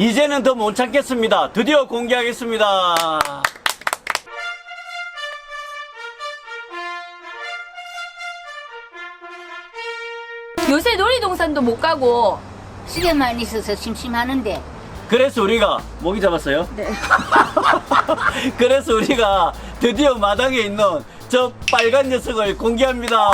이제는 더 못 참겠습니다. 드디어 공개하겠습니다. 요새 놀이동산도 못 가고 시계만 있어서 심심하는데 그래서 우리가 모기 잡았어요? 네. 그래서 우리가 드디어 마당에 있는 저 빨간 녀석을 공개합니다.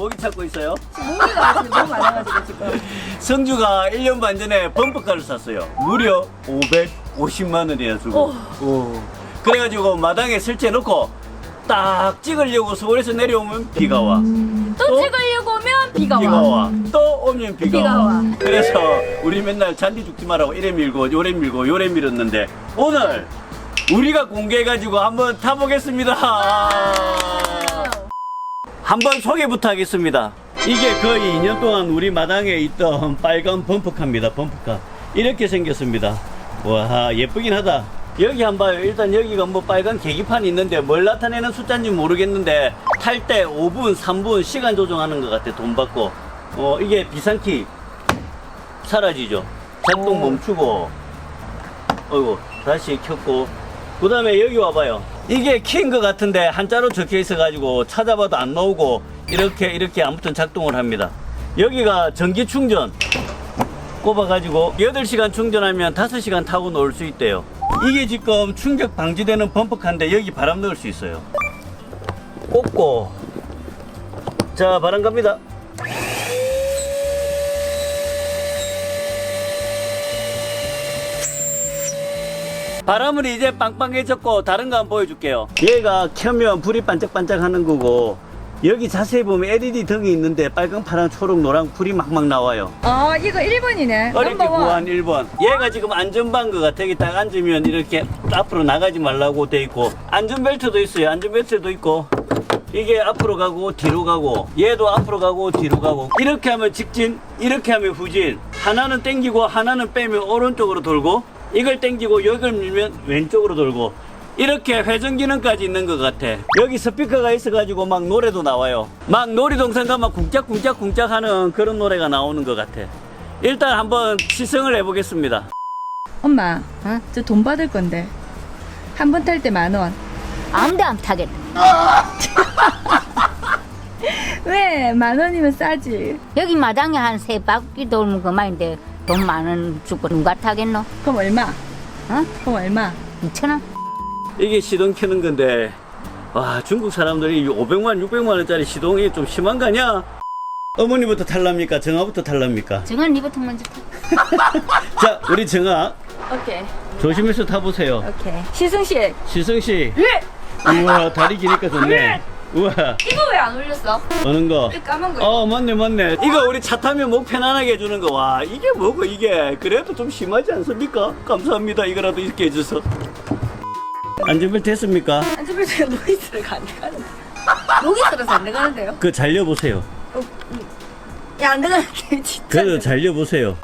모기 찾고 있어요? 모기가 지금 너무 많아가지고 지금 성주가 1년 반 전에 범퍼카를 샀어요. 무려 550만 원이나 주고. 오. 그래가지고 마당에 설치해 놓고 딱 찍으려고 서울에서 내려오면 비가 와. 또 또? 찍으려고 오면 비가, 비가 와. 와. 또 오면 비가, 비가 와. 와. 그래서 우리 맨날 잔디 죽지 말라고 이래 밀고 요래 밀고 요래 밀었는데 오늘 우리가 공개해가지고 한번 타보겠습니다. 한번 소개부터 하겠습니다. 이게 거의 2년 동안 우리 마당에 있던 빨간 범퍼카입니다. 범퍼카. 이렇게 생겼습니다. 와, 예쁘긴 하다. 여기 한번 봐요. 일단 여기가 뭐 빨간 계기판이 있는데 뭘 나타내는 숫자인지 모르겠는데 탈 때 5분, 3분 시간 조정하는 것 같아. 돈 받고. 어, 이게 비상키 사라지죠. 작동 멈추고. 어이구, 다시 켰고. 그 다음에 여기 와봐요. 이게 키인 것 같은데 한자로 적혀 있어가지고 찾아봐도 안 나오고 이렇게 이렇게 아무튼 작동을 합니다. 여기가 전기 충전 꼽아가지고 8시간 충전하면 5시간 타고 놀 수 있대요. 이게 지금 충격 방지되는 범퍼카인데 여기 바람 넣을 수 있어요. 꽂고 자 바람 갑니다. 바람은 이제 빵빵해졌고 다른 거 한번 보여줄게요. 얘가 켜면 불이 반짝반짝 하는 거고 여기 자세히 보면 LED 등이 있는데 빨강, 파랑, 초록, 노랑 불이 막막 나와요. 아 이거 1번이네 어렵게 구한 1번. 얘가 지금 안전방그 같아. 여기 딱 앉으면 이렇게 앞으로 나가지 말라고 돼 있고 안전벨트도 있어요. 안전벨트도 있고 이게 앞으로 가고 뒤로 가고 얘도 앞으로 가고 뒤로 가고 이렇게 하면 직진 이렇게 하면 후진 하나는 땡기고 하나는 빼면 오른쪽으로 돌고 이걸 땡기고 여기를 밀면 왼쪽으로 돌고 이렇게 회전 기능까지 있는 것 같아. 여기 스피커가 있어가지고 막 노래도 나와요. 막 놀이동산 가면 쿵짝쿵짝쿵짝 하는 그런 노래가 나오는 것 같아. 일단 한번 시승을 해보겠습니다. 엄마 응? 저돈 받을 건데 한 번 탈 때 만원 아무도 안 타겠다. 왜 만원이면 싸지 여기 마당에 한 세 바퀴 돌면 그만인데 돈만원 주고 누가 타겠노? 그럼 얼마? 어? 그럼 얼마? 2천 원? 이게 시동 켜는 건데, 와, 중국 사람들이 500만, 600만 원짜리 시동이 좀 심한 거 아니야? 어머니부터 탈랍니까? 정아부터 탈랍니까? 정은 니부터 먼저 타. 자, 우리 정아, 오케이 조심해서 타보세요. 오케이 시승식 시승씨. 왜? 우와, 다리 기니까 좋네. 우와, 이거 왜 안 올렸어? 어는 거. 이 까만 거 어, 맞네, 맞네. 이거 우리 차 타면 목 편안하게 해주는 거. 와, 이게 뭐고, 이게. 그래도 좀 심하지 않습니까? 감사합니다. 이거라도 이렇게 해줘서. 안전벨트 했습니까? 안전벨트가 노이즈가 안 들어가는데 노이즈라서 안 들어가는데요? 그 잘려보세요. 야 안 들어가는데 진짜 그래도 잘려보세요.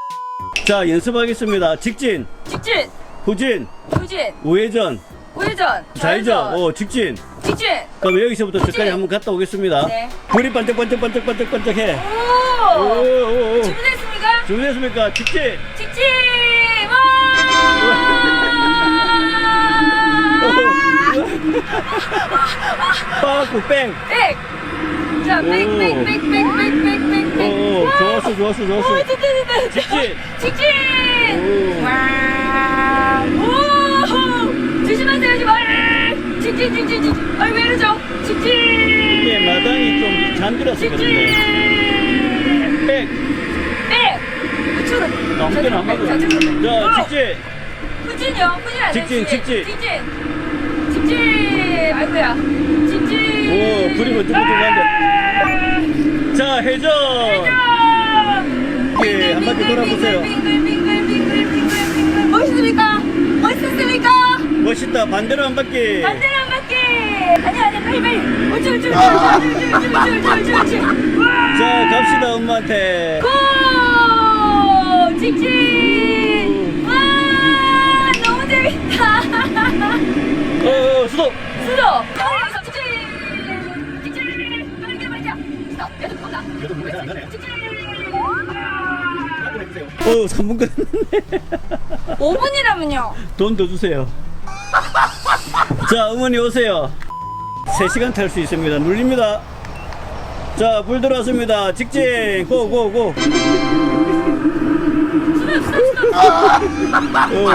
자, 연습하겠습니다. 직진, 직진 후진, 후진 우회전, 우회전 좌회전, 어, 직진. 직진 그럼 여기서부터 저까지 한번 갔다 오겠습니다. 네. 불이 반짝반짝반짝반짝반짝 해. 오, 오 오, 오. 준비됐습니까? 준비됐습니까? 직진! 직진 빠꾸 뺑! 백! 자, 백, 오. 백, 백, 백, 백, 백, 백, 백. 오, 오, 좋았어, 좋았어, 좋았어. 오, 됐다, 됐다. 직진! 직진! 오. 와! 직진. 아이, 왜 이러죠? 직진! 이게 마당이 좀 직진! 그런데. 백! 백! 우측으로. 아무데나 안 맞아. 좌측으로. 자, 오! 직진! 후진이요, 후진 안 돼. 직진, 직진. 직진! 직진! 아이고야. 직진! 오, 불이 번쩍번쩍한데. 아! 자, 회전! 예, 한 바퀴 돌아보세요. 멋있습니까? 멋있습니까? 멋있다. 반대로 한 바퀴. 반대로. 아니 아니 빨리 빨리. 옳지 옳지 옳지 옳지 옳지 옳지 옳지. 와. 자, 갑시다, 엄마한테. 고! 직진. 와 너무 재밌다. 어, 어! 수도. 여기서 직진. 직진. 계속. 계속. 직진. 어, 3분 끝났네. 5분이라면요. 돈 더 주세요. 자, 어머니 오세요. 3시간 탈 수 있습니다. 눌립니다. 자, 불 들어왔습니다. 직진, 고, 고, 고. 어.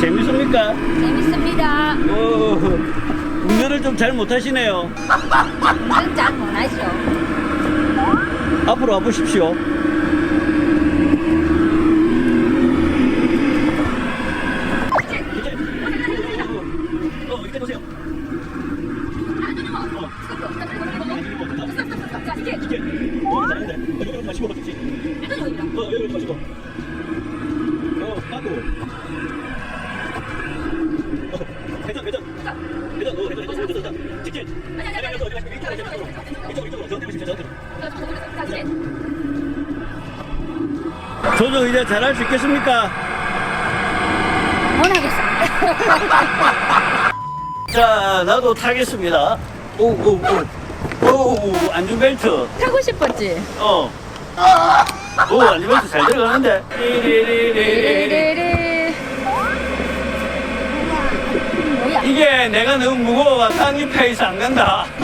재밌습니까? 재밌습니다. 어, 운전을 좀 잘 못하시네요. 운전 잘 못하죠. 앞으로 와보십시오. 어, 이렇게 보세요. 자, 이게 이렇게. 어, 잘하는데. 어, 여기로 마시고 가겠지. 일단 여기다. 어, 여기로 마시고. 어, 빠꾸. 어, 회전, 회전. 회전, 어, 회전, 회전, 회전, 회전. 직진. 아니, 아니, 아니, 이쪽으로, 이쪽으로, 이쪽으로. 이쪽으로, 이쪽으로. 저한테 보십시오, 저한테. 자, 이게 조정 이제 잘할 수 있겠습니까? 못하겠어. 자, 나도 타겠습니다. 오, 오, 오. 오, 안전벨트. 타고 싶었지. 어. 오, 안전벨트 잘 들어가는데. 이게 내가 너무 무거워. 땅이 페이스 안 간다.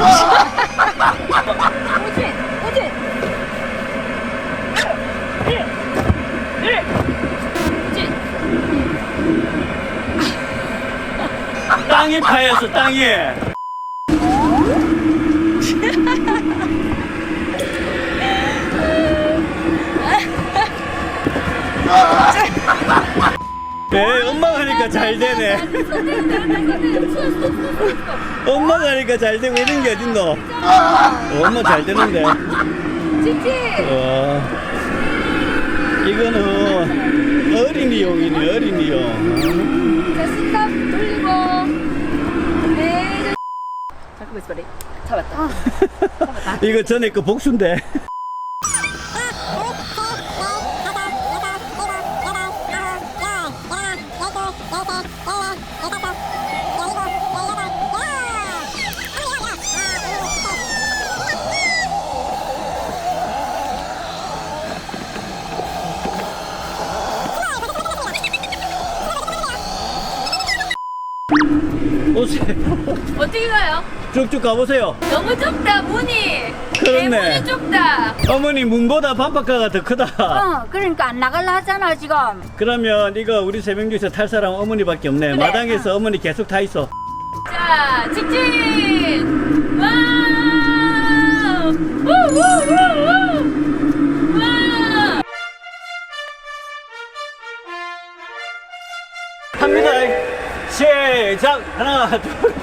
오진, 오진. 오진. 땅이 파였어, 땅이. 네, 엄마가 하니까 잘 되네. 엄마가 하니까 잘 되고 이런 게 어딨노? 어, 엄마 잘 되는데. 와, 이거는 어린이용이네, 어린이용. 자, 스탑 돌리고. 네. 잠깐만 있어봐. 잡았다. 이거 전에 그 복수인데. 어떻게 가요? 쭉쭉 가보세요. 너무 좁다, 문이. 그렇네. 대문이 좁다. 어머니 문보다 반박가가 더 크다. 어, 그러니까 안 나갈라 하잖아, 지금. 그러면 이거 우리 세 명 중에서 탈 사람 어머니밖에 없네. 그래. 마당에서 어머니 계속 타 있어. 자, 직진! 와우! 우우우우! 와우! 합니다. 시작. 하나, 둘,